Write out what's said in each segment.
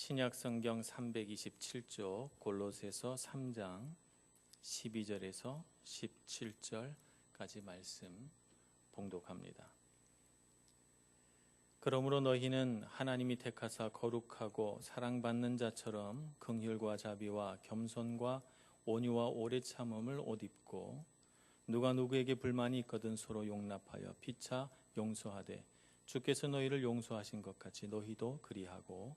신약 성경 327쪽 골로새서 3장 12절에서 17절까지 말씀 봉독합니다. 그러므로 너희는 하나님이 택하사 거룩하고 사랑받는 자처럼 긍휼과 자비와 겸손과 온유와 오래 참음을 옷 입고 누가 누구에게 불만이 있거든 서로 용납하여 피차 용서하되 주께서 너희를 용서하신 것 같이 너희도 그리하고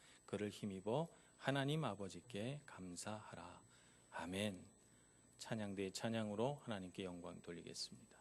그를 힘입어 하나님 아버지께 감사하라. 아멘. 찬양대의 찬양으로 하나님께 영광 돌리겠습니다.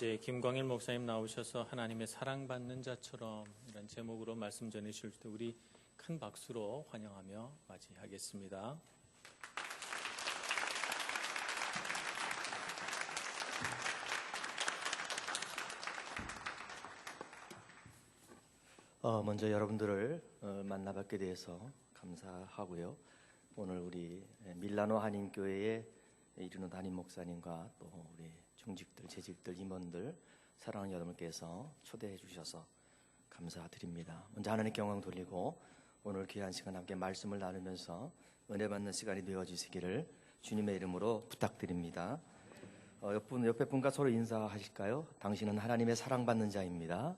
이제 김광일 목사님 나오셔서 하나님의 사랑받는 자처럼 이런 제목으로 말씀 전해 주실 때 우리 큰 박수로 환영하며 맞이하겠습니다. 어, 먼저 여러분들을 어, 만나뵙게 돼서 감사하고요. 오늘 우리 밀라노 한인교회에 이르는 담임 목사님과 또 우리 중직들, 재직들, 임원들 사랑하는 여러분께서 초대해 주셔서 감사드립니다. 먼저 하나님께 영광 돌리고 오늘 귀한 시간 함께 말씀을 나누면서 은혜 받는 시간이 되어 주시기를 주님의 이름으로 부탁드립니다. 어, 옆분 옆에 분과 서로 인사하실까요? 당신은 하나님의 사랑받는 자입니다.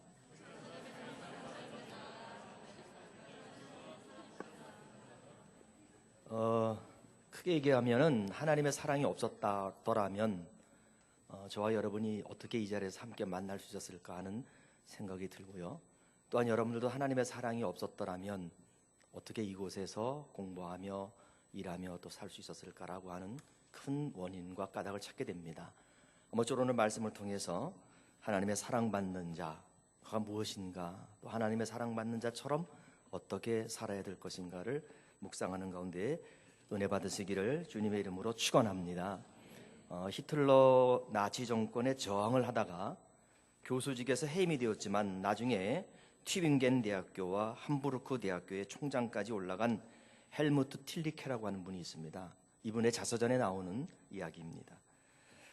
어, 크게 얘기하면은 하나님의 사랑이 없었다더라면 어, 저와 여러분이 어떻게 이 자리에서 함께 만날 수 있었을까 하는 생각이 들고요. 또한 여러분들도 하나님의 사랑이 없었더라면 어떻게 이곳에서 공부하며 일하며 또 살 수 있었을까라고 하는 큰 원인과 까닭을 찾게 됩니다. 모쪼록 오늘 말씀을 통해서 하나님의 사랑받는 자가 무엇인가 또 하나님의 사랑받는 자처럼 어떻게 살아야 될 것인가를 묵상하는 가운데 은혜 받으시기를 주님의 이름으로 축원합니다. 어, 히틀러 나치 정권에 저항을 하다가 교수직에서 해임이 되었지만 나중에 튜빙겐 대학교와 함부르크 대학교의 총장까지 올라간 헬무트 틸리케라고 하는 분이 있습니다. 이분의 자서전에 나오는 이야기입니다.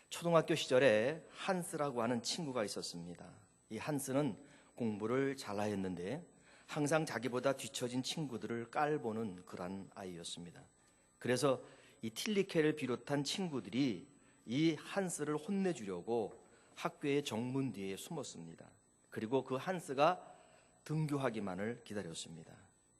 초등학교 시절에 한스라고 하는 친구가 있었습니다. 이 한스는 공부를 잘하였는데 항상 자기보다 뒤처진 친구들을 깔보는 그런 아이였습니다. 그래서 이 틸리케를 비롯한 친구들이 이 한스를 혼내주려고 학교의 정문 뒤에 숨었습니다. 그리고 그 한스가 등교하기만을 기다렸습니다.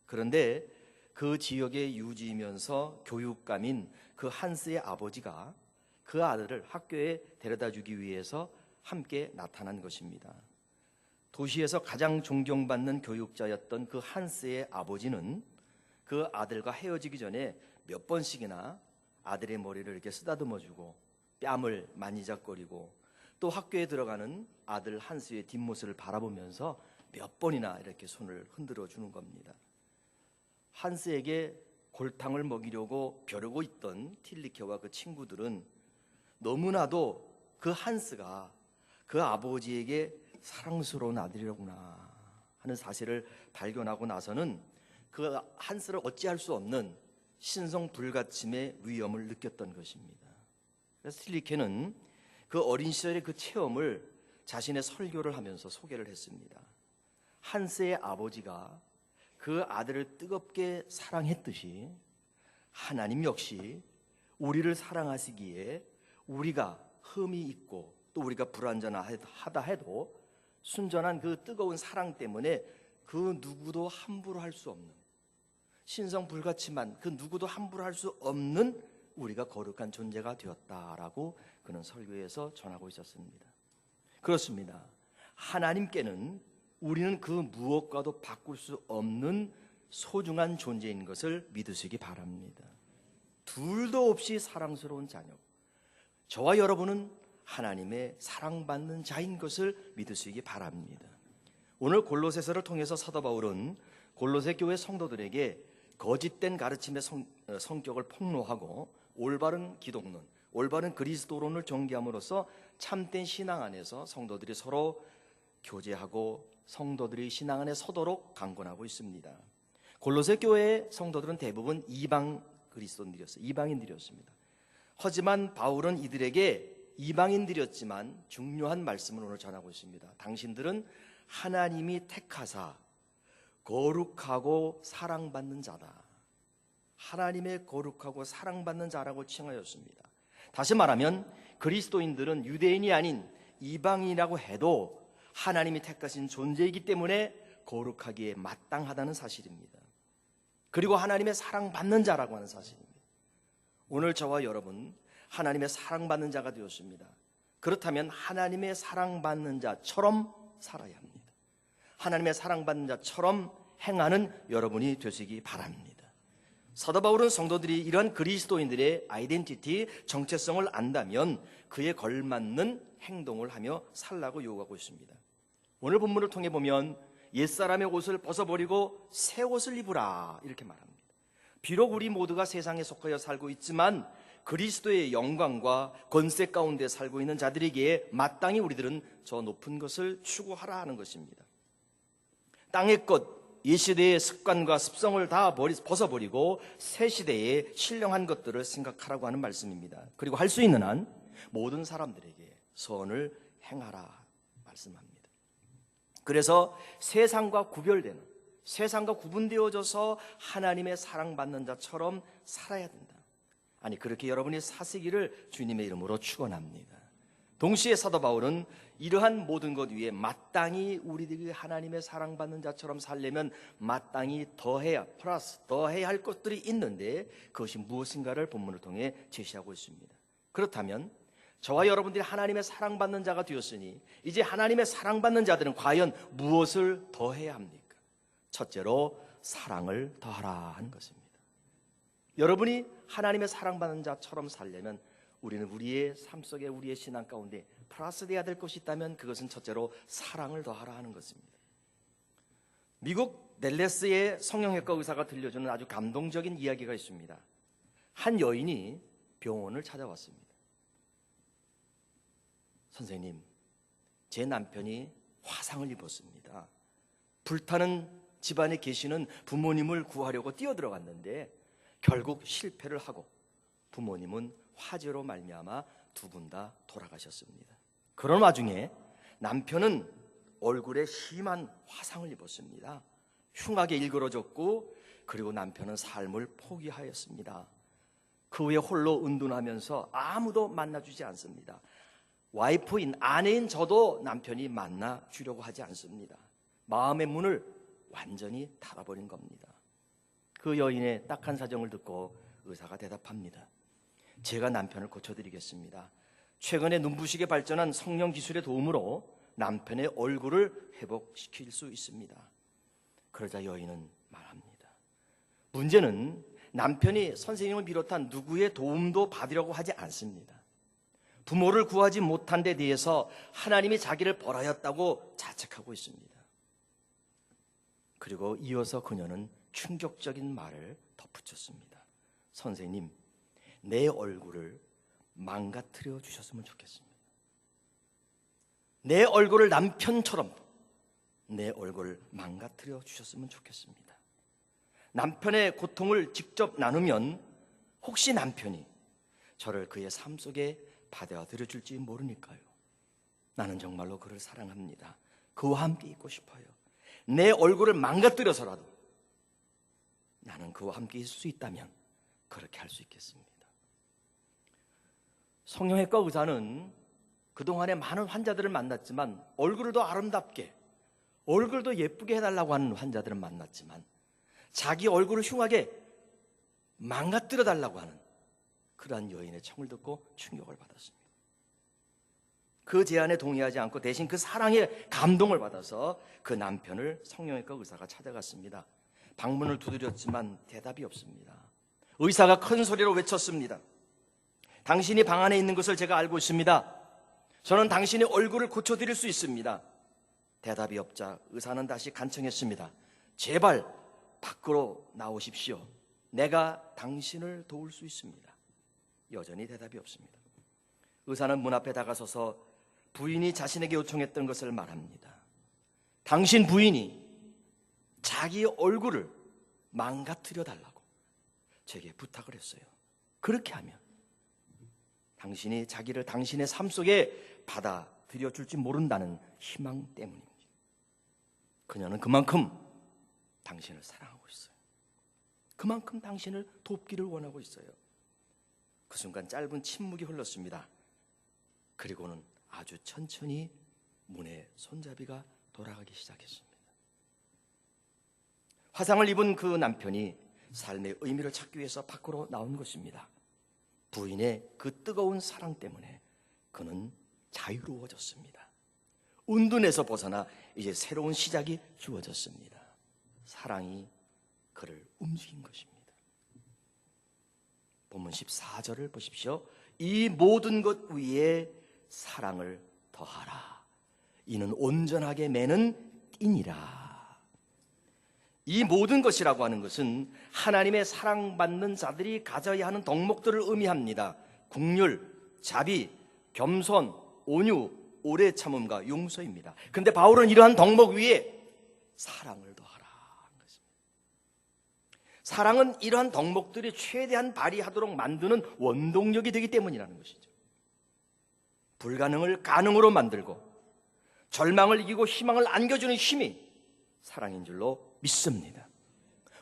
그런데 그 지역에 유지면서 교육감인 그 한스의 아버지가 그 아들을 학교에 데려다 주기 위해서 함께 나타난 것입니다. 도시에서 가장 존경받는 교육자였던 그 한스의 아버지는 그 아들과 헤어지기 전에 몇 번씩이나 아들의 머리를 이렇게 쓰다듬어 주고 뺨을 만지작거리고 또 학교에 들어가는 아들 한스의 뒷모습을 바라보면서 몇 번이나 이렇게 손을 흔들어 주는 겁니다. 한스에게 골탕을 먹이려고 벼르고 있던 틸리케와 그 친구들은 너무나도 그 한스가 그 아버지에게 사랑스러운 아들이로구나 하는 사실을 발견하고 나서는 그 한스를 어찌할 수 없는 신성 불가침의 위험을 느꼈던 것입니다. 그래서 틸리케는 그 어린 시절의 그 체험을 자신의 설교를 하면서 소개를 했습니다. 한스의 아버지가 그 아들을 뜨겁게 사랑했듯이 하나님 역시 우리를 사랑하시기에 우리가 흠이 있고 또 우리가 불완전하다 해도 순전한 그 뜨거운 사랑 때문에 그 누구도 함부로 할 수 없는 신성 불가치만 그 누구도 함부로 할 수 없는 우리가 거룩한 존재가 되었다라고 그는 설교에서 전하고 있었습니다. 그렇습니다. 하나님께는 우리는 그 무엇과도 바꿀 수 없는 소중한 존재인 것을 믿으시기 바랍니다. 둘도 없이 사랑스러운 자녀. 저와 여러분은 하나님의 사랑받는 자인 것을 믿으시기 바랍니다. 오늘 골로새서를 통해서 사도 바울은 골로새 교회 성도들에게 거짓된 가르침의 성, 어, 성격을 폭로하고 올바른 기독론, 올바른 그리스도론을 전개함으로써 참된 신앙 안에서 성도들이 서로 교제하고 성도들이 신앙 안에 서도록 강권하고 있습니다. 골로새 교회의 성도들은 대부분 이방 그리스도인들이었어요. 이방인들이었습니다. 하지만 바울은 이들에게 이방인들이었지만 중요한 말씀을 오늘 전하고 있습니다. 당신들은 하나님이 택하사 거룩하고 사랑받는 자다. 하나님의 거룩하고 사랑받는 자라고 칭하였습니다. 다시 말하면 그리스도인들은 유대인이 아닌 이방인이라고 해도 하나님이 택하신 존재이기 때문에 거룩하기에 마땅하다는 사실입니다. 그리고 하나님의 사랑받는 자라고 하는 사실입니다. 오늘 저와 여러분 하나님의 사랑받는 자가 되었습니다. 그렇다면 하나님의 사랑받는 자처럼 살아야 합니다. 하나님의 사랑받는 자처럼 행하는 여러분이 되시기 바랍니다. 사도 바울은 성도들이 이러한 그리스도인들의 아이덴티티, 정체성을 안다면 그에 걸맞는 행동을 하며 살라고 요구하고 있습니다. 오늘 본문을 통해 보면 옛사람의 옷을 벗어버리고 새 옷을 입으라 이렇게 말합니다. 비록 우리 모두가 세상에 속하여 살고 있지만 그리스도의 영광과 권세 가운데 살고 있는 자들에게 마땅히 우리들은 저 높은 것을 추구하라 하는 것입니다. 땅의 것, 이 시대의 습관과 습성을 다 버리- 벗어버리고 새 시대의 신령한 것들을 생각하라고 하는 말씀입니다. 그리고 할 수 있는 한 모든 사람들에게 선을 행하라 말씀합니다. 그래서 세상과 구별되는 세상과 구분되어져서 하나님의 사랑받는 자처럼 살아야 된다. 아니 그렇게 여러분이 사시기를 주님의 이름으로 축원합니다. 동시에 사도 바울은 이러한 모든 것 위에 마땅히 우리들이 하나님의 사랑받는 자처럼 살려면 마땅히 더해야 플러스 더해야 할 것들이 있는데 그것이 무엇인가를 본문을 통해 제시하고 있습니다. 그렇다면 저와 여러분들이 하나님의 사랑받는 자가 되었으니 이제 하나님의 사랑받는 자들은 과연 무엇을 더해야 합니까? 첫째로 사랑을 더하라 하는 것입니다. 여러분이 하나님의 사랑받는 자처럼 살려면 우리는 우리의 삶 속에 우리의 신앙 가운데 플러스 돼야 될 것이 있다면 그것은 첫째로 사랑을 더하라 하는 것입니다. 미국 넬레스의 성형외과 의사가 들려주는 아주 감동적인 이야기가 있습니다. 한 여인이 병원을 찾아왔습니다. 선생님, 제 남편이 화상을 입었습니다. 불타는 집안에 계시는 부모님을 구하려고 뛰어들어갔는데 결국 실패를 하고 부모님은 화재로 말미암아 두 분 다 돌아가셨습니다. 그런 와중에 남편은 얼굴에 심한 화상을 입었습니다. 흉하게 일그러졌고 그리고 남편은 삶을 포기하였습니다. 그 후에 홀로 은둔하면서 아무도 만나주지 않습니다. 와이프인 아내인 저도 남편이 만나 주려고 하지 않습니다. 마음의 문을 완전히 닫아버린 겁니다. 그 여인의 딱한 사정을 듣고 의사가 대답합니다. 제가 남편을 고쳐드리겠습니다. 최근에 눈부시게 발전한 성령 기술의 도움으로 남편의 얼굴을 회복시킬 수 있습니다. 그러자 여인은 말합니다. 문제는 남편이 선생님을 비롯한 누구의 도움도 받으려고 하지 않습니다. 부모를 구하지 못한 데 대해서 하나님이 자기를 벌하였다고 자책하고 있습니다. 그리고 이어서 그녀는 충격적인 말을 덧붙였습니다. 선생님, 내 얼굴을 망가뜨려 주셨으면 좋겠습니다. 내 얼굴을 남편처럼 내 얼굴을 망가뜨려 주셨으면 좋겠습니다. 남편의 고통을 직접 나누면 혹시 남편이 저를 그의 삶 속에 받아들여 줄지 모르니까요. 나는 정말로 그를 사랑합니다. 그와 함께 있고 싶어요. 내 얼굴을 망가뜨려서라도 나는 그와 함께 있을 수 있다면 그렇게 할 수 있겠습니다. 성형외과 의사는 그동안에 많은 환자들을 만났지만 얼굴을 더 아름답게 얼굴을 더 예쁘게 해달라고 하는 환자들을 만났지만 자기 얼굴을 흉하게 망가뜨려 달라고 하는 그러한 여인의 청을 듣고 충격을 받았습니다. 그 제안에 동의하지 않고 대신 그 사랑에 감동을 받아서 그 남편을 성형외과 의사가 찾아갔습니다. 방문을 두드렸지만 대답이 없습니다. 의사가 큰 소리로 외쳤습니다. 당신이 방 안에 있는 것을 제가 알고 있습니다. 저는 당신의 얼굴을 고쳐드릴 수 있습니다. 대답이 없자 의사는 다시 간청했습니다. 제발 밖으로 나오십시오. 내가 당신을 도울 수 있습니다. 여전히 대답이 없습니다. 의사는 문 앞에 다가서서 부인이 자신에게 요청했던 것을 말합니다. 당신 부인이 자기 얼굴을 망가뜨려 달라고 제게 부탁을 했어요. 그렇게 하면 당신이 자기를 당신의 삶 속에 받아들여 줄지 모른다는 희망 때문입니다. 그녀는 그만큼 당신을 사랑하고 있어요. 그만큼 당신을 돕기를 원하고 있어요. 그 순간 짧은 침묵이 흘렀습니다. 그리고는 아주 천천히 문의 손잡이가 돌아가기 시작했습니다. 화상을 입은 그 남편이 삶의 의미를 찾기 위해서 밖으로 나온 것입니다. 부인의 그 뜨거운 사랑 때문에 그는 자유로워졌습니다. 운둔에서 벗어나 이제 새로운 시작이 주어졌습니다. 사랑이 그를 움직인 것입니다. 본문 14절을 보십시오. 이 모든 것 위에 사랑을 더하라. 이는 온전하게 매는 띠니라. 이 모든 것이라고 하는 것은 하나님의 사랑받는 자들이 가져야 하는 덕목들을 의미합니다. 국률, 자비, 겸손, 온유, 오래 참음과 용서입니다. 그런데 바울은 이러한 덕목 위에 사랑을 더하라. 사랑은 이러한 덕목들이 최대한 발휘하도록 만드는 원동력이 되기 때문이라는 것이죠. 불가능을 가능으로 만들고 절망을 이기고 희망을 안겨주는 힘이 사랑인 줄로 믿습니다.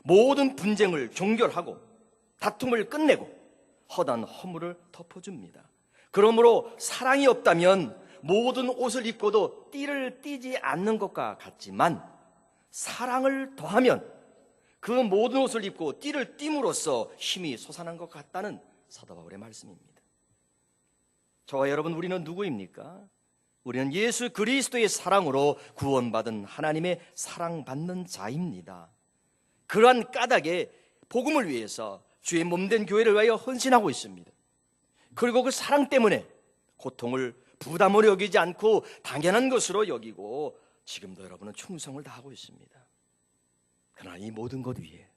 모든 분쟁을 종결하고 다툼을 끝내고 허단 허물을 덮어줍니다. 그러므로 사랑이 없다면 모든 옷을 입고도 띠를 띠지 않는 것과 같지만 사랑을 더하면 그 모든 옷을 입고 띠를 띠므로써 힘이 솟아난 것 같다는 사도 바울의 말씀입니다. 저와 여러분 우리는 누구입니까? 우리는 예수 그리스도의 사랑으로 구원받은 하나님의 사랑받는 자입니다. 그러한 까닭에 복음을 위해서 주의 몸된 교회를 위하여 헌신하고 있습니다. 그리고 그 사랑 때문에 고통을 부담으로 여기지 않고 당연한 것으로 여기고 지금도 여러분은 충성을 다하고 있습니다. 그러나 이 모든 것 위에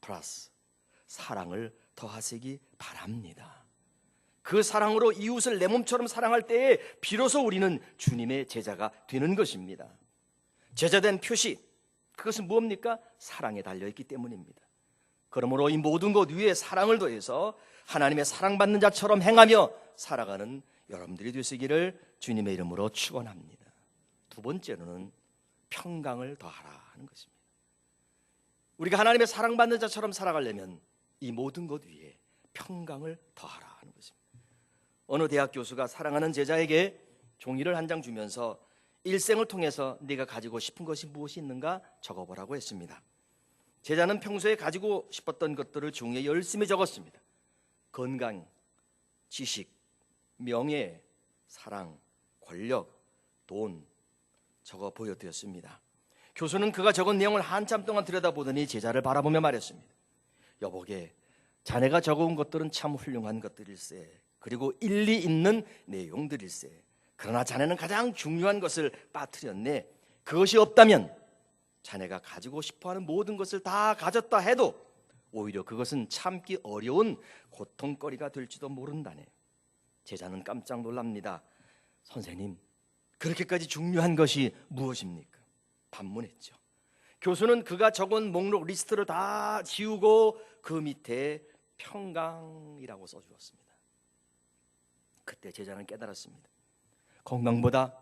플러스 사랑을 더하시기 바랍니다. 그 사랑으로 이웃을 내 몸처럼 사랑할 때에 비로소 우리는 주님의 제자가 되는 것입니다. 제자된 표시 그것은 무엇입니까? 사랑에 달려 있기 때문입니다. 그러므로 이 모든 것 위에 사랑을 더해서 하나님의 사랑받는 자처럼 행하며 살아가는 여러분들이 되시기를 주님의 이름으로 축원합니다. 두 번째로는 평강을 더하라 하는 것입니다. 우리가 하나님의 사랑받는 자처럼 살아가려면 이 모든 것 위에 평강을 더하라. 어느 대학 교수가 사랑하는 제자에게 종이를 한 장 주면서 일생을 통해서 네가 가지고 싶은 것이 무엇이 있는가 적어보라고 했습니다. 제자는 평소에 가지고 싶었던 것들을 종이에 열심히 적었습니다. 건강, 지식, 명예, 사랑, 권력, 돈 적어 보여드렸습니다. 교수는 그가 적은 내용을 한참 동안 들여다보더니 제자를 바라보며 말했습니다. 여보게, 자네가 적어온 것들은 참 훌륭한 것들일세. 그리고 일리 있는 내용들일세. 그러나 자네는 가장 중요한 것을 빠뜨렸네. 그것이 없다면 자네가 가지고 싶어하는 모든 것을 다 가졌다 해도 오히려 그것은 참기 어려운 고통거리가 될지도 모른다네. 제자는 깜짝 놀랍니다. 선생님, 그렇게까지 중요한 것이 무엇입니까? 반문했죠. 교수는 그가 적은 목록 리스트를 다 지우고 그 밑에 평강이라고 써주었습니다. 그때 제자는 깨달았습니다. 건강보다,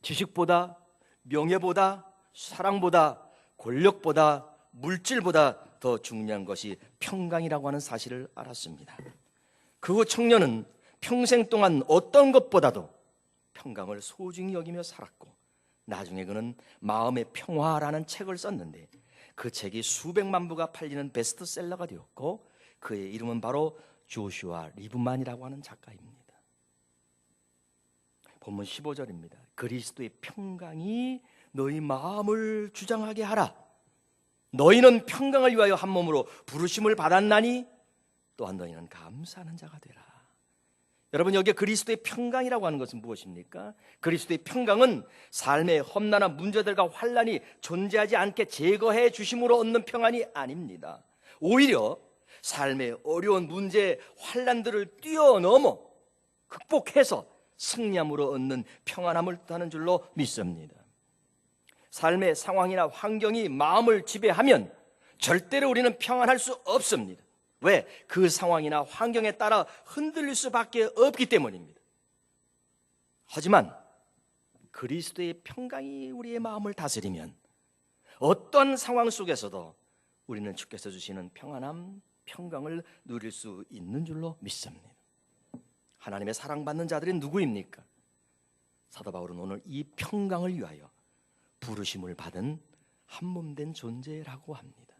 지식보다, 명예보다, 사랑보다, 권력보다, 물질보다 더 중요한 것이 평강이라고 하는 사실을 알았습니다. 그 청년은 평생 동안 어떤 것보다도 평강을 소중히 여기며 살았고 나중에 그는 마음의 평화라는 책을 썼는데 그 책이 수백만 부가 팔리는 베스트셀러가 되었고 그의 이름은 바로 조슈아 리브만이라고 하는 작가입니다. 본문 15절입니다. 그리스도의 평강이 너희 마음을 주장하게 하라. 너희는 평강을 위하여 한 몸으로 부르심을 받았나니 또한 너희는 감사하는 자가 되라. 여러분 여기에 그리스도의 평강이라고 하는 것은 무엇입니까? 그리스도의 평강은 삶의 험난한 문제들과 환란이 존재하지 않게 제거해 주심으로 얻는 평안이 아닙니다. 오히려 삶의 어려운 문제, 환란들을 뛰어넘어 극복해서 승리함으로 얻는 평안함을 뜻하는 줄로 믿습니다. 삶의 상황이나 환경이 마음을 지배하면 절대로 우리는 평안할 수 없습니다. 왜? 그 상황이나 환경에 따라 흔들릴 수밖에 없기 때문입니다. 하지만 그리스도의 평강이 우리의 마음을 다스리면 어떤 상황 속에서도 우리는 주께서 주시는 평안함, 평강을 누릴 수 있는 줄로 믿습니다. 하나님의 사랑받는 자들이 누구입니까? 사도 바울은 오늘 이 평강을 위하여 부르심을 받은 한몸된 존재라고 합니다.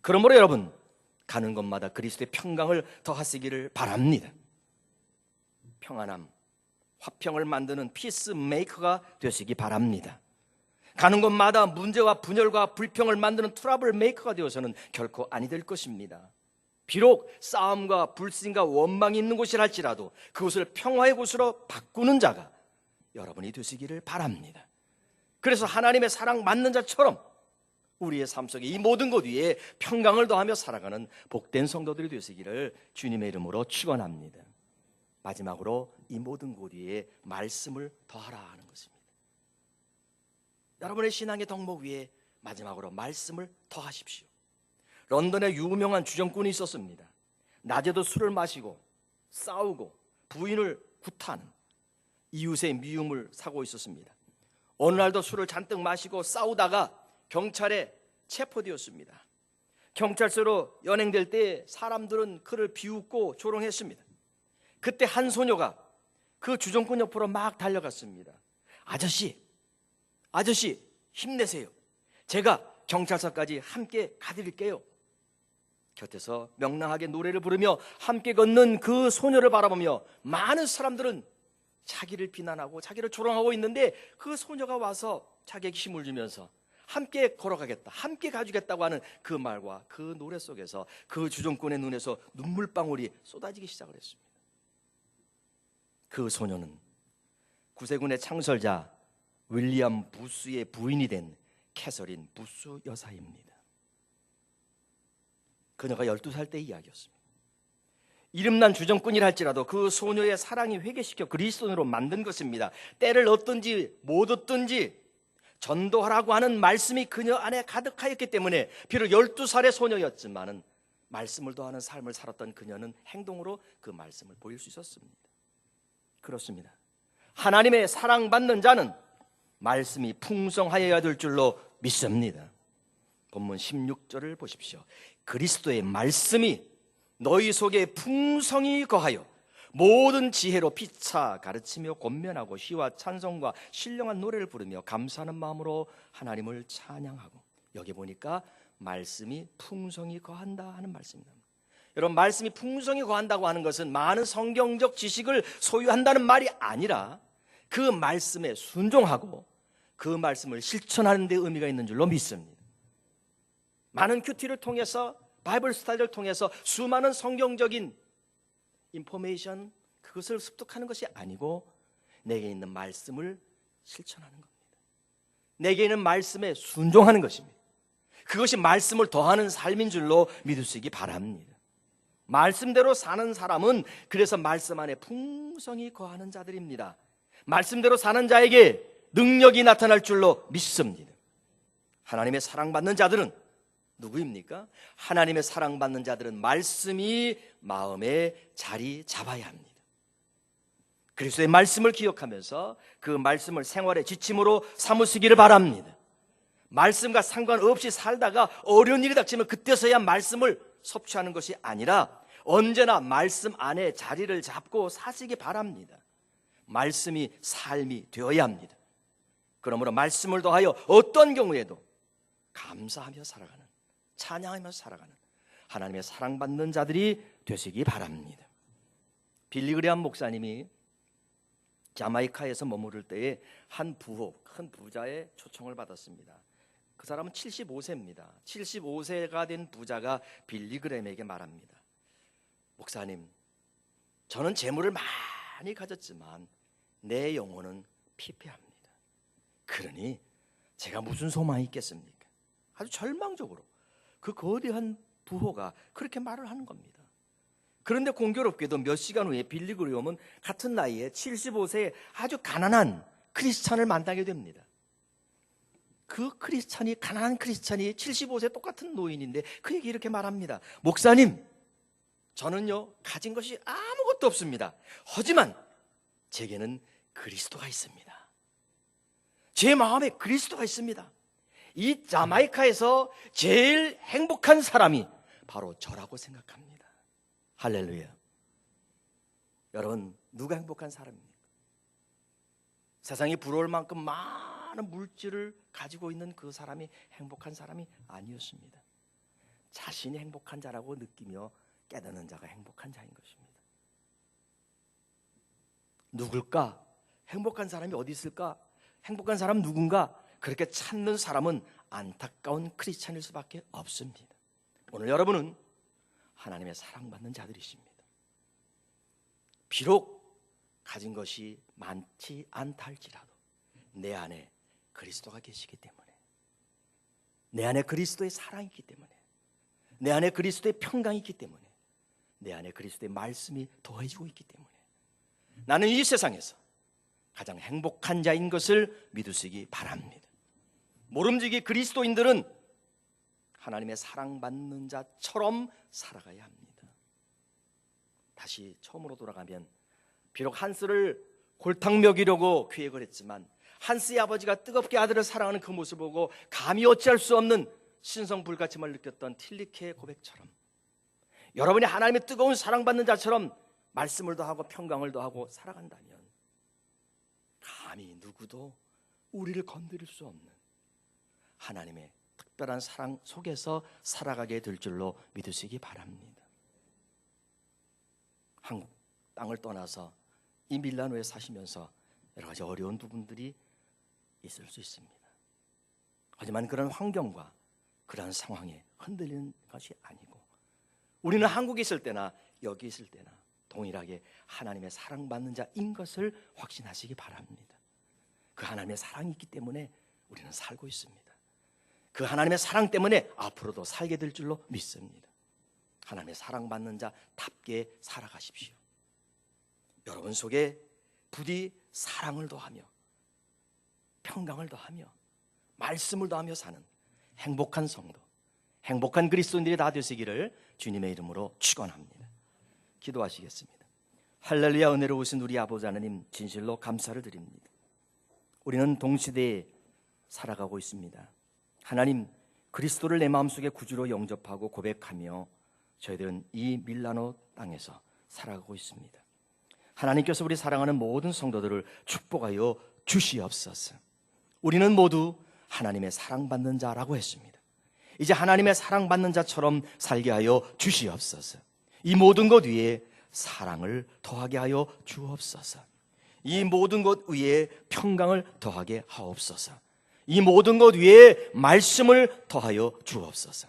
그러므로 여러분 가는 곳마다 그리스도의 평강을 더하시기를 바랍니다. 평안함, 화평을 만드는 피스 메이커가 되시기 바랍니다. 가는 곳마다 문제와 분열과 불평을 만드는 트러블 메이커가 되어서는 결코 아니 될 것입니다. 비록 싸움과 불신과 원망이 있는 곳이라 할지라도 그곳을 평화의 곳으로 바꾸는 자가 여러분이 되시기를 바랍니다. 그래서 하나님의 사랑 받는 자처럼 우리의 삶 속에 이 모든 것 위에 평강을 더하며 살아가는 복된 성도들이 되시기를 주님의 이름으로 축원합니다. 마지막으로 이 모든 곳 위에 말씀을 더하라 하는 것입니다. 여러분의 신앙의 덕목 위에 마지막으로 말씀을 더하십시오. 런던에 유명한 주정꾼이 있었습니다. 낮에도 술을 마시고 싸우고 부인을 구타하는 이웃의 미움을 사고 있었습니다. 어느 날도 술을 잔뜩 마시고 싸우다가 경찰에 체포되었습니다. 경찰서로 연행될 때 사람들은 그를 비웃고 조롱했습니다. 그때 한 소녀가 그 주정꾼 옆으로 막 달려갔습니다. 아저씨, 아저씨, 힘내세요. 제가 경찰서까지 함께 가드릴게요. 곁에서 명랑하게 노래를 부르며 함께 걷는 그 소녀를 바라보며 많은 사람들은 자기를 비난하고 자기를 조롱하고 있는데 그 소녀가 와서 자기에게 힘을 주면서 함께 걸어가겠다, 함께 가주겠다고 하는 그 말과 그 노래 속에서 그 주정꾼의 눈에서 눈물방울이 쏟아지기 시작을 했습니다. 그 소녀는 구세군의 창설자 윌리엄 부스의 부인이 된 캐서린 부스 여사입니다. 그녀가 12살 때 이야기였습니다. 이름난 주정꾼이라 할지라도 그 소녀의 사랑이 회개시켜 그리스도인으로 만든 것입니다. 때를 얻든지 못 얻든지 전도하라고 하는 말씀이 그녀 안에 가득하였기 때문에 비록 12살의 소녀였지만은 말씀을 더하는 삶을 살았던 그녀는 행동으로 그 말씀을 보일 수 있었습니다. 그렇습니다. 하나님의 사랑받는 자는 말씀이 풍성하여야 될 줄로 믿습니다. 본문 16절을 보십시오. 그리스도의 말씀이 너희 속에 풍성히 거하여 모든 지혜로 피차 가르치며 권면하고 시와 찬송과 신령한 노래를 부르며 감사하는 마음으로 하나님을 찬양하고 여기 보니까 말씀이 풍성히 거한다 하는 말씀입니다. 여러분 말씀이 풍성히 거한다고 하는 것은 많은 성경적 지식을 소유한다는 말이 아니라 그 말씀에 순종하고 그 말씀을 실천하는 데 의미가 있는 줄로 믿습니다. 많은 큐티를 통해서 바이블 스타일을 통해서 수많은 성경적인 인포메이션 그것을 습득하는 것이 아니고 내게 있는 말씀을 실천하는 겁니다. 내게 있는 말씀에 순종하는 것입니다. 그것이 말씀을 더하는 삶인 줄로 믿으시기 바랍니다. 말씀대로 사는 사람은 그래서 말씀 안에 풍성히 거하는 자들입니다. 말씀대로 사는 자에게 능력이 나타날 줄로 믿습니다. 하나님의 사랑받는 자들은 누구입니까? 하나님의 사랑받는 자들은 말씀이 마음에 자리 잡아야 합니다. 그리스도의 말씀을 기억하면서 그 말씀을 생활의 지침으로 삼으시기를 바랍니다. 말씀과 상관없이 살다가 어려운 일이 닥치면 그때서야 말씀을 섭취하는 것이 아니라 언제나 말씀 안에 자리를 잡고 사시기 바랍니다. 말씀이 삶이 되어야 합니다. 그러므로 말씀을 더하여 어떤 경우에도 감사하며 살아가는 찬양하며 살아가는 하나님의 사랑받는 자들이 되시기 바랍니다. 빌리그리암 목사님이 자마이카에서 머무를 때에 한 부호, 큰 부자의 초청을 받았습니다. 그 사람은 75세입니다. 75세가 된 부자가 빌리그램에게 말합니다. 목사님, 저는 재물을 많이 가졌지만 내 영혼은 피폐합니다. 그러니 제가 무슨 소망이 있겠습니까? 아주 절망적으로 그 거대한 부호가 그렇게 말을 하는 겁니다. 그런데 공교롭게도 몇 시간 후에 빌리 그리엄은 같은 나이에 75세의 아주 가난한 크리스찬을 만나게 됩니다. 그 크리스찬이 가난한 크리스찬이 75세 똑같은 노인인데 그에게 이렇게 말합니다. 목사님, 저는요 가진 것이 아무것도 없습니다. 하지만 제게는 그리스도가 있습니다. 제 마음에 그리스도가 있습니다. 이 자마이카에서 제일 행복한 사람이 바로 저라고 생각합니다. 할렐루야. 여러분, 누가 행복한 사람입니까? 세상이 부러울 만큼 많은 물질을 가지고 있는 그 사람이 행복한 사람이 아니었습니다. 자신이 행복한 자라고 느끼며 깨닫는 자가 행복한 자인 것입니다. 누굴까? 행복한 사람이 어디 있을까? 행복한 사람 누군가? 그렇게 찾는 사람은 안타까운 크리스찬일 수밖에 없습니다. 오늘 여러분은 하나님의 사랑받는 자들이십니다. 비록 가진 것이 많지 않다 할지라도 내 안에 그리스도가 계시기 때문에 내 안에 그리스도의 사랑이 있기 때문에 내 안에 그리스도의 평강이 있기 때문에 내 안에 그리스도의 말씀이 더해지고 있기 때문에 나는 이 세상에서 가장 행복한 자인 것을 믿으시기 바랍니다. 모름지기 그리스도인들은 하나님의 사랑받는 자처럼 살아가야 합니다. 다시 처음으로 돌아가면 비록 한스를 골탕 먹이려고 계획을 했지만 한스의 아버지가 뜨겁게 아들을 사랑하는 그 모습을 보고 감히 어찌할 수 없는 신성 불가침을 느꼈던 틸리케의 고백처럼 여러분이 하나님의 뜨거운 사랑받는 자처럼 말씀을 더하고 평강을 더하고 살아간다면 감히 누구도 우리를 건드릴 수 없는 하나님의 특별한 사랑 속에서 살아가게 될 줄로 믿으시기 바랍니다. 한국 땅을 떠나서 이 밀라노에 사시면서 여러 가지 어려운 부분들이 있을 수 있습니다. 하지만 그런 환경과 그런 상황에 흔들리는 것이 아니고 우리는 한국에 있을 때나 여기 있을 때나 동일하게 하나님의 사랑받는 자인 것을 확신하시기 바랍니다. 그 하나님의 사랑이 있기 때문에 우리는 살고 있습니다. 그 하나님의 사랑 때문에 앞으로도 살게 될 줄로 믿습니다. 하나님의 사랑받는 자답게 살아가십시오. 여러분 속에 부디 사랑을 더하며 평강을 더하며 말씀을 더하며 사는 행복한 성도, 행복한 그리스도인들이 다 되시기를 주님의 이름으로 축원합니다. 기도하시겠습니다. 할렐루야 은혜로우신 우리 아버지 하나님 진실로 감사를 드립니다. 우리는 동시대에 살아가고 있습니다. 하나님 그리스도를 내 마음속에 구주로 영접하고 고백하며 저희들은 이 밀라노 땅에서 살아가고 있습니다. 하나님께서 우리 사랑하는 모든 성도들을 축복하여 주시옵소서. 우리는 모두 하나님의 사랑받는 자라고 했습니다. 이제 하나님의 사랑받는 자처럼 살게 하여 주시옵소서. 이 모든 것 위에 사랑을 더하게 하여 주옵소서. 이 모든 것 위에 평강을 더하게 하옵소서. 이 모든 것 위에 말씀을 더하여 주옵소서.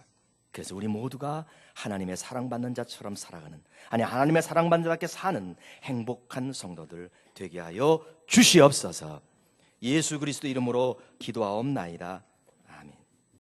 그래서 우리 모두가 하나님의 사랑받는 자처럼 살아가는 아니 하나님의 사랑받는 자답게 사는 행복한 성도들 되게 하여 주시옵소서. 예수 그리스도 이름으로 기도하옵나이다.